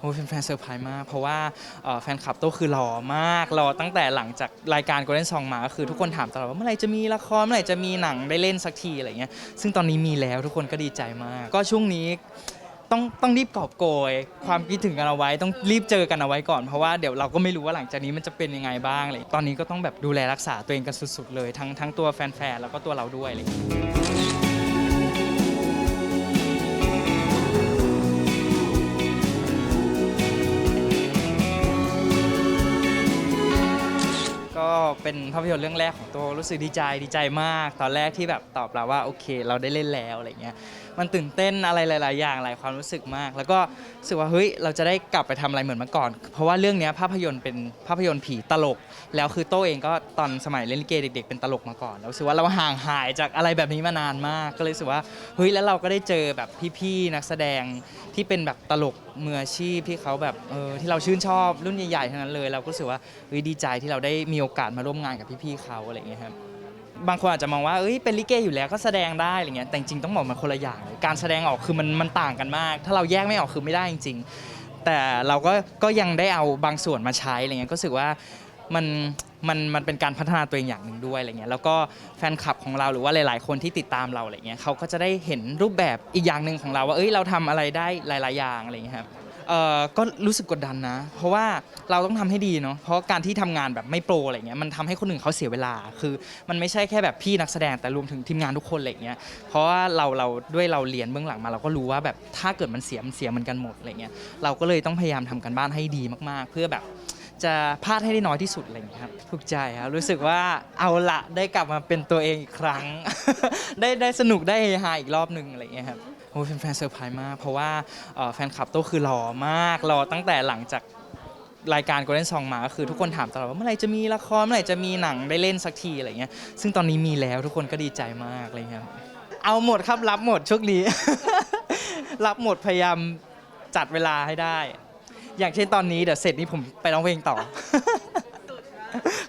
โอ้ยแฟนๆเซอร์ไพรส์มาก เพราะว่าเอ่อแฟนคลับโต้คือรอมากรอตั้งแต่หลังจากรายการ Golden Song มาก็คือทุกคนถามตลอดว่าเมื่อไหร่จะมีละครเมื่อไหร่จะมีหนังได้เล่นสักทีอะไรเงี้ยซึ่งตอนนี้มีแล้วทุกคนก็ดีใจมาก ก็ช่วงนี้ต้องต้องรีบกอบโกย ความคิดถึงกันเอาไว้ต้องรีบเจอกันเอาไว้ก่อนเพราะว่าเดี๋ยวเราก็ไม่รู้ว่าหลังจากนี้มันจะเป็นยังไงบ้างเลยตอนนี้ก็ต้องแบบดูแลรักษาตัวเองกันสุดๆเลยทั้งทั้งตัวแฟนๆแล้วก็ตัวเราด้วยเงี้ย เป็นภาพยนตร์เรื่องแรกของตัวรู้สึกดีใจดีใจมาก ตอนแรกที่แบบตอบเราว่าโอเค เราได้เล่นแล้วอะไรเงี้ยมันตื่นเต้นอะไรหลาย ๆ อย่างหลายความรู้สึกมาก แล้วก็รู้สึกว่าเฮ้ยเราจะได้กลับไปทำอะไรเหมือนเมื่อก่อน เพราะว่าเรื่องนี้ภาพยนตร์เป็นภาพยนตร์ผีตลก แล้วคือโต้เองก็ตอนสมัยเล่นลิเกเด็ก ๆ เป็นตลกมาก่อนแล้วรู้สึกว่าเราห่างหายจากอะไรแบบนี้มานานมาก ก็เลยรู้สึกว่าเฮ้ยแล้วเราก็ได้เจอแบบพี่ ๆ นักแสดงที่เป็นแบบตลกมืออาชีพที่เขาแบบเออที่เราชื่นชอบรุ่นใหญ่ ๆ ทั้งนั้นเลย เราก็รู้สึกว่าเฮ้ยดีใจที่เราได้มีโอกาสมาร่ววมงานกับพี่ๆเขาอะไรอย่างเงี้ยครับบางคนอาจจะมองว่าเอ้ยเป็นลิเกอยู่แล้วก็แสดงได้อะไรเงี้ยแต่จริงๆต้องบอกมันคนละอย่างเลยการแสดงออกคือมันมันต่างกันมาก ถ้าเราแยกไม่ออกคือไม่ได้จริง ๆ แต่เราก็ก็ยังได้เอาบางส่วนมาใช้อะไรเงี้ยก็รู้สึกว่ามันมันมันเป็นการพัฒนาตัวเองอย่างหนึ่งด้วยอะไรเงี้ยแล้วก็แฟนคลับของเราหรือว่าหลาย ๆ คนที่ติดตามเราอะไรเงี้ยเขาก็จะได้เห็นรูปแบบอีกอย่างหนึ่งของเราว่าเอ้ยเราทำอะไรได้หลาย ๆ อย่างอะไรเงี้ยครับ เอ่อก็รู้สึกกดดันนะ เพราะว่าเราต้องทำให้ดีเนาะเพราะการที่ทำงานแบบไม่โปรอะไรเงี้ยมันทำให้คนอื่นเขาเสียเวลา คือมันไม่ใช่แค่แบบพี่นักแสดงแต่รวมถึงทีมงานทุกคนอะไรเงี้ยเพราะว่าเราเราด้วยเราเรียนเบื้องหลังมาเราก็รู้ว่าแบบถ้าเกิดมันเสียมันเสียเหมือนกันหมดอะไรเงี้ยเราก็เลยต้องพยายามทำกันบ้านให้ดีมากๆ เพื่อแบบจะพลาดให้ได้น้อยที่สุดอะไรอย่างเงี้ยครับถูกใจครับรู้สึกว่าเอาละได้กลับมาเป็นตัวเองอีกครั้ง ได้ได้สนุกได้เฮฮาอีกรอบหนึ่งอะไรอย่างเงี้ยครับ โอ้ยแฟนๆเซอร์ไพรส์มาก เพราะว่าแฟนคลับโต้คือรอมากรอตั้งแต่หลังจากรายการ Golden Song มาก็คือทุกคนถามตลอดว่าเมื่อไหร่จะมีละครเมื่อไหร่จะมีหนังได้เล่นสักทีอะไรเงี้ยซึ่งตอนนี้มีแล้วทุกคนก็ดีใจมากอะไรเงี้ยครับเอาหมดครับรับหมดโชคดีรับหมดพยายามจัดเวลาให้ได้ อย่างเช่นตอนนี้เดี๋ยวเสร็จนี้ผมไปร้องเพลงต่อ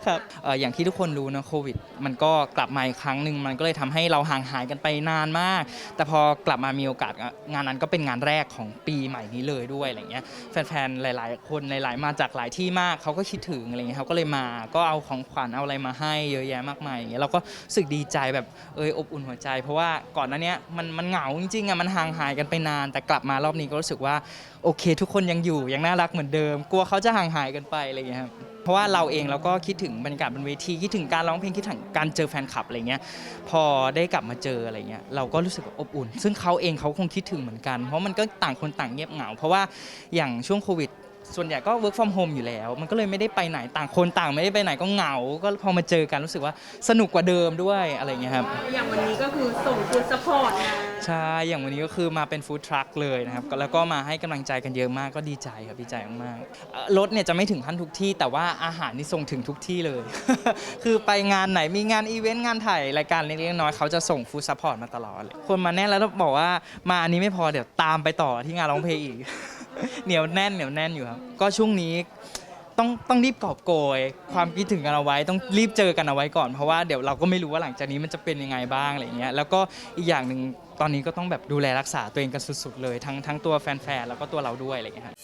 ครับเอ่ออย่างที่ทุกคนรู้นะโควิด มันก็กลับมาอีกครั้งหนึ่งมันก็เลยทำให้เราห่างหายกันไปนานมาก แต่พอกลับมามีโอกาสงานนั้นก็เป็นงานแรกของปีใหม่นี้เลยด้วยอะไรเงี้ยแฟนๆหลาย ๆ คนหลาย ๆ มาจากหลายที่มากเขาก็คิดถึงอะไรเงี้ยเขาก็เลยมาก็เอาของขวัญเอาอะไรมาให้เยอะแยะมากมายอย่างเงี้ยเราก็รู้สึกดีใจแบบเอออบอุ่นหัวใจ เพราะว่าก่อนหน้าเนี้ยมันมันเหงาจริงๆอะมันห่างหายกันไปนาน แต่กลับมารอบนี้ก็รู้สึกว่าโอเค ทุกคนยังอยู่ยังน่ารักเหมือนเดิม กลัวเขาจะห่างหายกันไปอะไรเงี้ยครับ เพราะว่าเราเองเราก็คิดถึงบรรยากาศบนเวทีคิดถึงการร้องเพลงคิดถึงการเจอแฟนคลับอะไรเงี้ยพอได้กลับมาเจออะไรเงี้ยเราก็รู้สึกอบอุ่น ซึ่งเขาเองเขาคงคิดถึงเหมือนกัน เพราะมันก็ต่างคนต่างเงียบเหงา เพราะว่าอย่างช่วงโควิด ส่วนใหญ่ก็ work from home อยู่แล้ว มันก็เลยไม่ได้ไปไหนต่างคนต่างไม่ได้ไปไหนก็เหงา ก็พอมาเจอกันรู้สึกว่าสนุกกว่าเดิมด้วยอะไรเงี้ยครับ อย่างวันนี้ก็คือส่งฟูดซัพพอร์ตมาใช่ อย่างวันนี้ก็คือมาเป็นฟู้ดทรัคเลยนะครับ แล้วก็มาให้กำลังใจกันเยอะมาก ก็ดีใจครับ ดีใจมากๆเอ่อรถเนี่ยจะไม่ถึงขั้นทุกที่ แต่ว่าอาหารนี่ส่งถึงทุกที่เลย คือไปงานไหน มีงานอีเวนต์ งานถ่ายรายการเล็กๆน้อยๆเขาจะส่งฟู้ดซัพพอร์ตมาตลอดเลยคนมาแน่นแล้วต้องบอกว่า มาอันนี้ไม่พอ เดี๋ยวตามไปต่อที่งานร้องเพลงอีก เหนียวแน่นเหนียวแน่นอยู่ครับ ก็ช่วงนี้ต้องต้องรีบกอบโกย ความคิดถึงกันเอาไว้ ต้องรีบเจอกันเอาไว้ก่อนเพราะว่าเดี๋ยวเราก็ไม่รู้ว่าหลังจากนี้มันจะเป็นยังไงบ้างอะไรเงี้ยแล้วก็อีกอย่างหนึ่งตอนนี้ก็ต้องแบบดูแลรักษาตัวเองกันสุดๆเลย ทั้งทั้งตัวแฟนๆแล้วก็ตัวเราด้วยอะไรเงี้ยครับ